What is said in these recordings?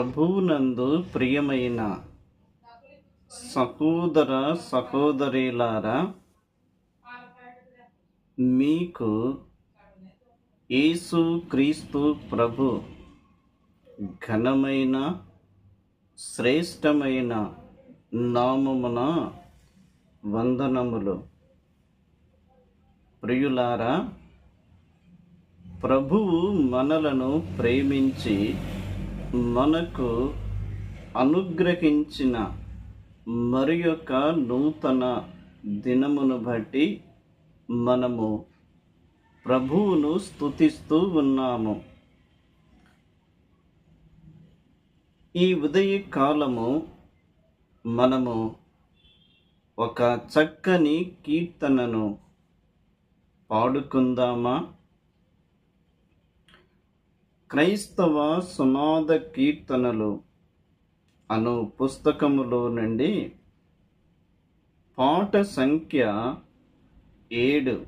ప్రభువునందు ప్రియమైన సహోదర సహోదరిలారా మీకు యేసు క్రీస్తు ప్రభు ఘనమైన శ్రేష్టమైన నామమున వందనములు. ప్రియులారా ప్రభువు మనలను ప్రేమించి మనకు అనుగ్రహించిన మరి యొక్క నూతన దినమును బట్టి మనము ప్రభువును స్తుతిస్తూ ఉన్నాము. ఈ ఉదయ కాలము మనము ఒక చక్కని కీర్తనను పాడుకుందామా? క్రైస్తవ సునాద కీర్తనలు అను పుస్తకములో నుండి పాట సంఖ్య ఏడు.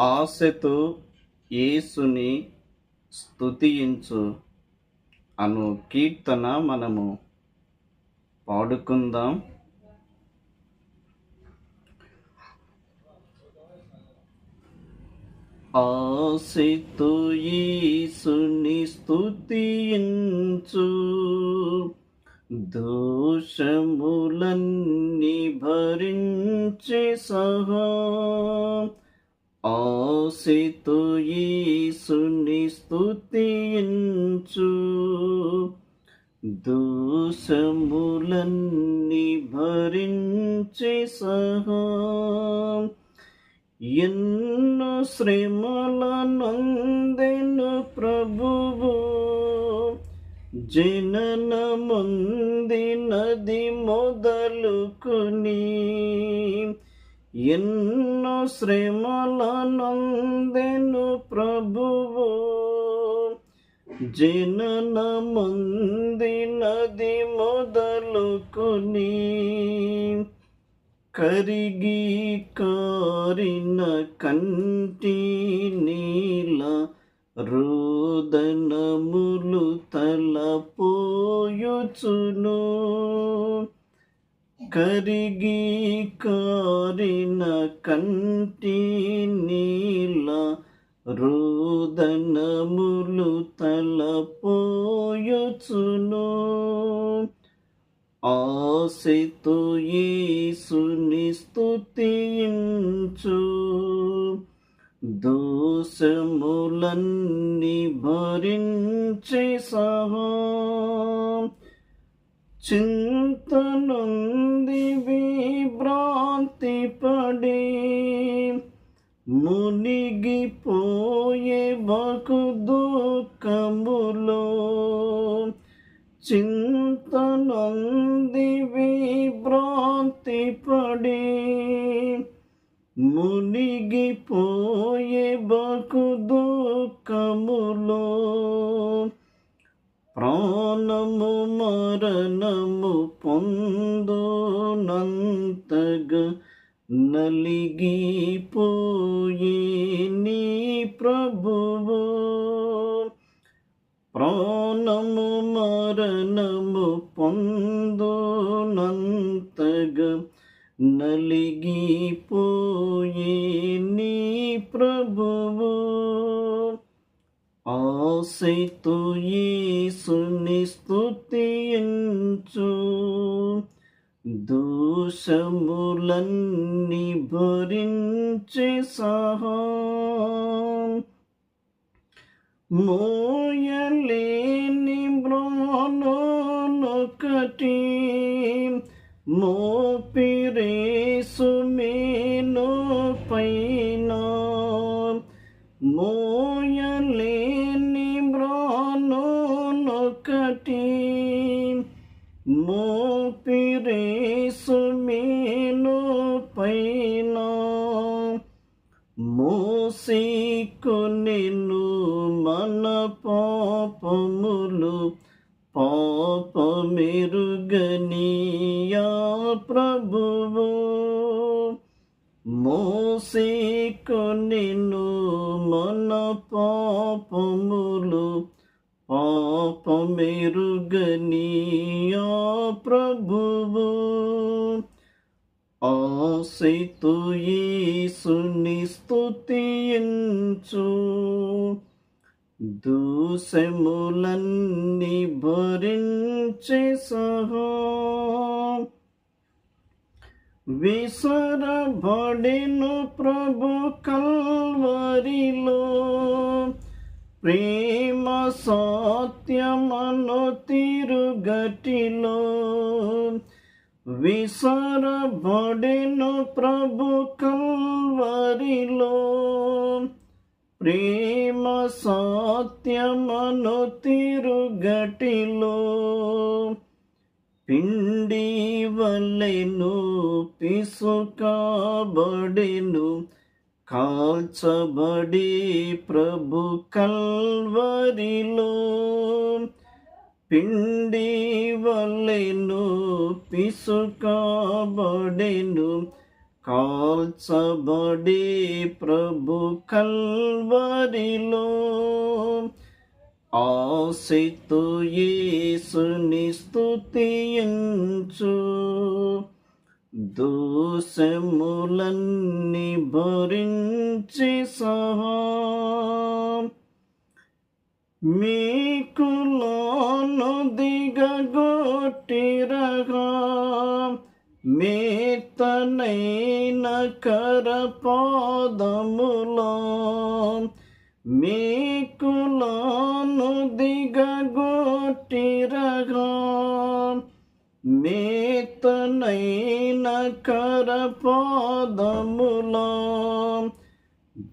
ఆశతో యేసుని స్తుతించు అను కీర్తన మనము పాడుకుందాం. ఆశతో యేసుని స్తుతించు. దోషములన్నీ భరించి సహా. ఆశతో యేసుని స్తుతించు. దోషములన్నీ భరించి సహా. ఎన్ను శ్రమల నందెను ప్రభువు జనన నది మొదలుకుని ఎన్నో శ్రమల నందెను ప్రభువు జనన నది మొదలుకుని కరిగి కారిన కంటి నీల రోదనములు తలపోయుచును. కరిగి కారిన కంటి నీల రోదనములు తలపోయుచును. ఆశతో యేసుని స్తుతించు. దోషములన్నీ భరించే సహా. చింతనుంది విభ్రాంతి పడి మునిగిపోయే బకు దుఃఖములో. చింత విభ్రాంతి పడి మునిగిపోయే బకు దుఃఖములో. ప్రాణము మరణము పొందునంతగా నలిగిపోయే నీ ప్రభువు. ప్రాణము మరణము పొందునంతగా నలిగిపోయే నీ ప్రభువు. ఆశతో యేసుని స్తుతించు. దోషములన్నీ భరించే సహా. మోయలేని బ్రోనొకటి మోపిరేసు పైన మోయలేని బ్రోనొకటి మోపిరేసుమేను పైన మోసికొనెను మన పాపములు పాపమెరుగనియా పాపమెరుగనియా ప్రభువు ఆశతో యేసుని స్తుతించు. దూషములన్నీ భరించే సహా. విసరబడిను ప్రభు కల్వరిలో ప్రేమ సత్యమను తిరుగటిలో విసరబడెను ప్రభు కల్వరిలో. ప్రేమ సత్యమను తిరుగటిలో పిండి వల్లెను పిసుకబడిను కాల్చబడి ప్రభు కల్వరిలో పిండి వలెను పిసుకబడిను. కాల్చబడి ప్రభు కల్వరిలో ఆశతో యేసుని స్తుతించు. దోషములన్నీ భరించి సహా. మీకులోను దిగగొట్టిరగా. మేతనైన కరపాదములో మీకులోను దిగగొట్టిరగా. మేతనైన కరపాదములో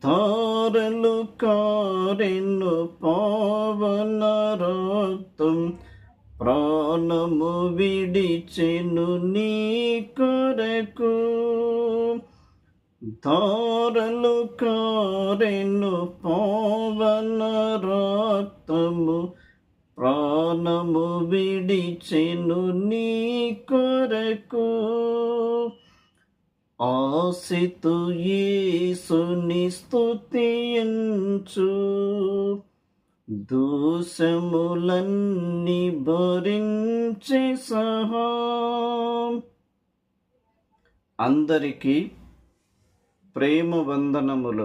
ధారలు కారెను పావన రక్తం ప్రాణము విడిచెను నీ కొరకు. ధారలు కారెను పావన రక్తము ప్రాణము విడిచెను నీ కొరకు. ఆశితు యేసుని స్తుతించు దోషములన్నీ భరించి సహా. అందరికీ ప్రేమ వందనములు.